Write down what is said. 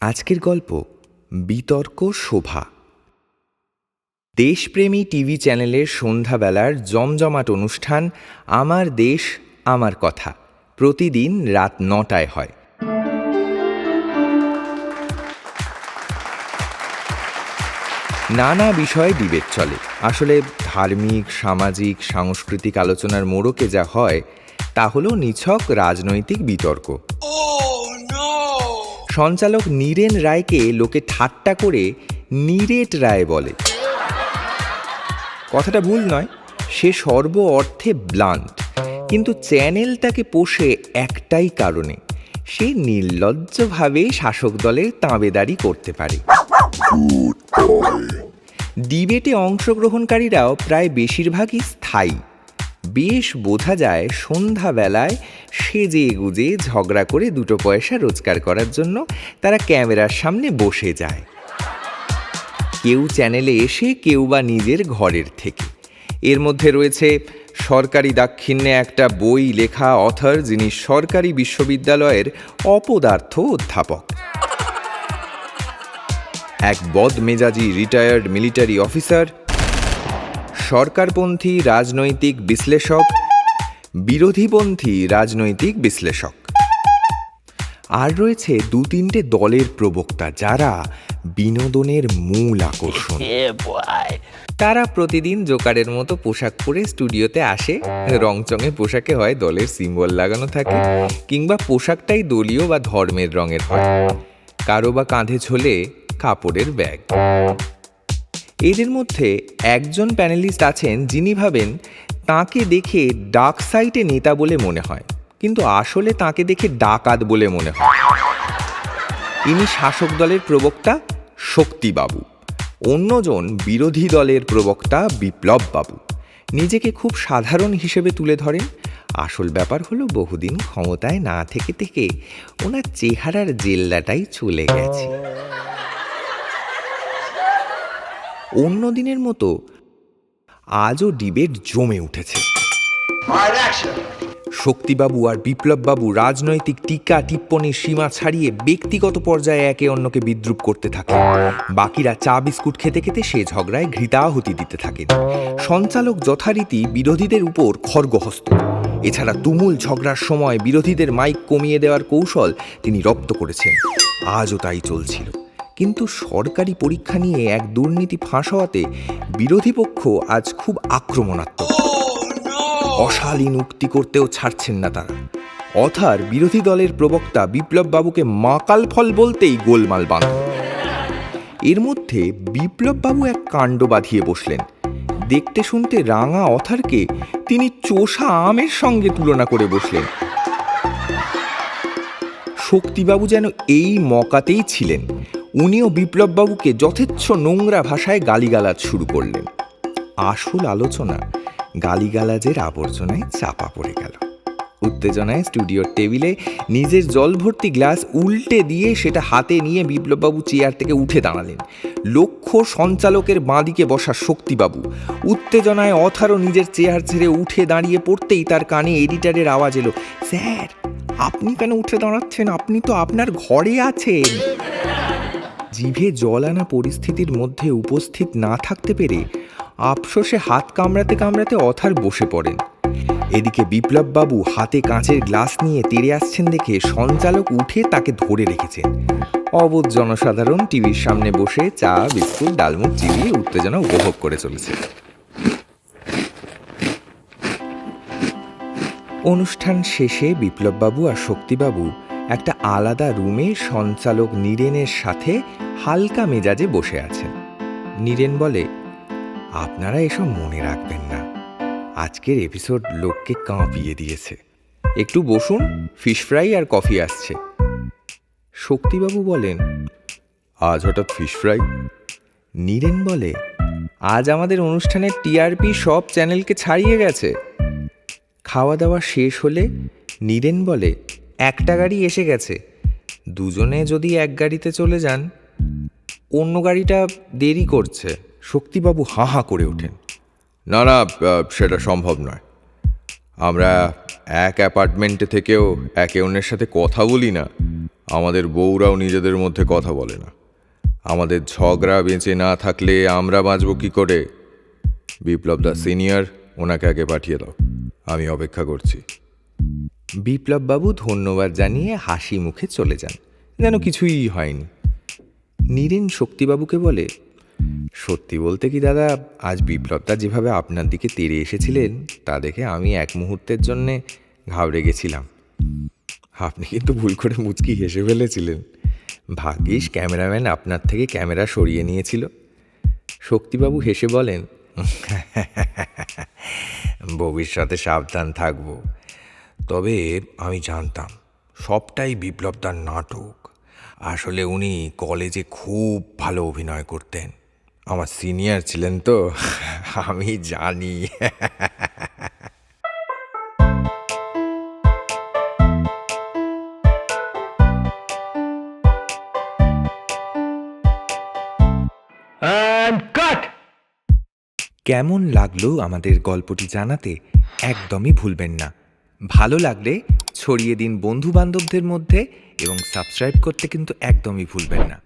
আজকের গল্প, বিতর্ক শোভা। দেশপ্রেমী টিভি চ্যানেলের সন্ধ্যাবেলার জমজমাট অনুষ্ঠান, আমার দেশ, আমার কথা, প্রতিদিন রাত নটায় হয়। নানা বিষয়ে ডিবেট চলে। আসলে ধার্মিক, সামাজিক, সাংস্কৃতিক আলোচনার মোড়কে যা হয়, তা হলো নিছক রাজনৈতিক বিতর্ক। সঞ্চালক নীরেন রায়কে লোকে ঠাট্টা করে নীরেট রায় বলে। কথাটা ভুল নয় সে সর্ব অর্থে ব্লান্ট কিন্তু চ্যানেলটাকে পোষে একটাই কারণে সে নির্লজ্জভাবে শাসক দলের তাঁবেদারি করতে পারে। ডিবেটে অংশগ্রহণকারীরাও প্রায় বেশিরভাগই স্থায়ী। বেশ বোঝা যায় সন্ধ্যাবেলায় সেজে গুজে ঝগড়া করে দুটো পয়সা রোজগার করার জন্য তারা ক্যামেরার সামনে বসে যায়। কেউ চ্যানেলে এসে, কেউ বা নিজের ঘরের থেকে। এর মধ্যে রয়েছে সরকারি দাক্ষিণ্যে একটা বই লেখা অথর যিনি সরকারি বিশ্ববিদ্যালয়ের অপদার্থ অধ্যাপক। এক বদমেজাজি রিটায়ার্ড মিলিটারি অফিসার সরকারপন্থী রাজনৈতিক বিশ্লেষক বিরোধীপন্থী রাজনৈতিক বিশ্লেষক। আর রয়েছে দু তিনটে দলের প্রবক্তা যারা বিনোদনের মূল আকর্ষণ। তারা প্রতিদিন জোকারের মতো পোশাক পরে স্টুডিওতে আসে। রংচঙে পোশাকে হয় দলের সিম্বল লাগানো থাকে কিংবা পোশাকটাই দলীয় বা ধর্মের রঙের হয়। কারও বা কাঁধে ঝোলে কাপড়ের ব্যাগ। এদের মধ্যে একজন প্যানেলিস্ট আছেন যিনি ভাবেন তাকে দেখে ডাক সাইটে নেতা বলে মনে হয়, কিন্তু আসলে তাকে দেখে ডাকাত বলে মনে হয়। ইনি শাসক দলের প্রবক্তা শক্তিবাবু। অন্যজন বিরোধী দলের প্রবক্তা বিপ্লব বাবু নিজেকে খুব সাধারণ হিসেবে তুলে ধরেন। আসল ব্যাপার হলো বহুদিন ক্ষমতায় না থেকে থেকে ওনার চেহারার জেল্লাটাই চলে গেছে। অন্য দিনের মতো আজও ডিবেট জমে উঠেছে। শক্তিবাবু আর বিপ্লববাবু রাজনৈতিক টিকা টিপ্পণীর সীমা ছাড়িয়ে ব্যক্তিগত পর্যায়ে একে অন্যকে বিদ্রুপ করতে থাকে বাকিরা চা বিস্কুট খেতে খেতে সে ঝগড়ায় ঘৃতাহুতি দিতে থাকেন। সঞ্চালক যথারীতি বিরোধীদের উপর খড়গহস্ত এছাড়া তুমুল ঝগড়ার সময় বিরোধীদের মাইক কমিয়ে দেওয়ার কৌশল তিনি রপ্ত করেছেন। আজও তাই চলছিল। কিন্তু সরকারি পরীক্ষা নিয়ে এক দুর্নীতি ফাঁস হওয়াতে বিরোধী পক্ষ আজ খুব আক্রমণাত্মক। অশালীন উক্তি করতেও ছাড়ছেন না তারা। অথার বিরোধী দলের প্রবক্তা বিপ্লব বাবুকে মাকাল ফল বলতেই গোলমাল বাঁধল। এর মধ্যে বিপ্লব বাবু এক কাণ্ড বাঁধিয়ে বসলেন। দেখতে শুনতে রাঙা অথারকে তিনি চোষা আমের সঙ্গে তুলনা করে বসলেন। শক্তিবাবু যেন এই মকাতেই ছিলেন। উনিও বিপ্লববাবুকে যথেচ্ছ নোংরা ভাষায় গালিগালাজ শুরু করলেন। আসল আলোচনা গালিগালাজের আবর্জনায় চাপা পড়ে গেল। উত্তেজনায় স্টুডিওর টেবিলে নিজের জল ভর্তি গ্লাস উল্টে দিয়ে সেটা হাতে নিয়ে বিপ্লববাবু চেয়ার থেকে উঠে দাঁড়ালেন। লক্ষ্য সঞ্চালকের বাঁদিকে বসা শক্তিবাবু। উত্তেজনায় অথারও নিজের চেয়ার ছেড়ে উঠে দাঁড়িয়ে পড়তেই তার কানে এডিটারের আওয়াজ এলো, স্যার, আপনি কেন উঠে দাঁড়াচ্ছেন? আপনি তো আপনার ঘরে আছেন। জিভে জল আনা পরিস্থিতির মধ্যে উপস্থিত না থাকতে পেরে আফসোসে হাত কামড়াতে কামড়াতে অথার বসে পড়েন। এদিকে বিপ্লববাবু হাতে কাঁচের গ্লাস নিয়ে তেড়ে আসছেন দেখে সঞ্চালক উঠে তাকে ধরে রেখেছেন। অবোধ জনসাধারণ টিভির সামনে বসে চা, বিস্কুট, ডালমুখ চিবিয়ে উত্তেজনা উপভোগ করে চলেছে। অনুষ্ঠান শেষে বিপ্লববাবু আর শক্তিবাবু একটা আলাদা রুমে সঞ্চালক নীরেনের সাথে হালকা মেজাজে বসে আছেন। নীরেন বলে, আপনারা এসব মনে রাখবেন না। আজকের এপিসোড লোককে কাঁপিয়ে দিয়েছে। একটু বসুন, ফিশ ফ্রাই আর কফি আসছে। শক্তিবাবু বলেন, আজ হঠাৎ ফিশ ফ্রাই? নীরেন বলে, আজ আমাদের অনুষ্ঠানের টিআরপি সব চ্যানেলকে ছাড়িয়ে গেছে। খাওয়া দাওয়া শেষ হলে নীরেন বলে একটা গাড়ি এসে গেছে। দুজনে যদি এক গাড়িতে চলে যান, অন্য গাড়িটা দেরি করছে। শক্তিবাবু হা হা করে ওঠেন। না না সেটা সম্ভব নয়। আমরা এক অ্যাপার্টমেন্টে থেকেও একে অন্যের সাথে কথা বলি না। আমাদের বউরাও নিজেদের মধ্যে কথা বলে না। আমাদের ঝগড়া বেঁচে না থাকলে আমরা বাঁচব কি করে? বিপ্লব দা সিনিয়র, ওনাকে আগে পাঠিয়ে দাও। আমি অপেক্ষা করছি। বিপ্লববাবু ধন্যবাদ জানিয়ে হাসি মুখে চলে যান। যেন কিছুই হয়নি। নীরেন শক্তিবাবুকে বলে, সত্যি বলতে কি দাদা, আজ বিপ্লবদা যেভাবে আপনার দিকে তেড়ে এসেছিলেন, তা দেখে আমি এক মুহূর্তের জন্যে ঘাবড়ে গেছিলাম। আপনি কিন্তু ভুল করে মুচকি হেসে ফেলেছিলেন। ভাগ্যিস ক্যামেরাম্যান আপনার থেকে ক্যামেরা সরিয়ে নিয়েছিল। শক্তিবাবু হেসে বলেন, ভবিষ্যতে সাবধান থাকব। তবে আমি জানতাম সবটাই বিপ্লবদার নাটক। আসলে উনি কলেজে খুব ভালো অভিনয় করতেন। আমার সিনিয়র ছিলেন তো আমি জানি। কেমন লাগল আমাদের গল্পটি জানাতে একদমই ভুলবেন না। ভালো লাগলে ছড়িয়ে দিন বন্ধু বান্ধবদের মধ্যে এবং সাবস্ক্রাইব করতে কিন্তু একদমই ভুলবেন না।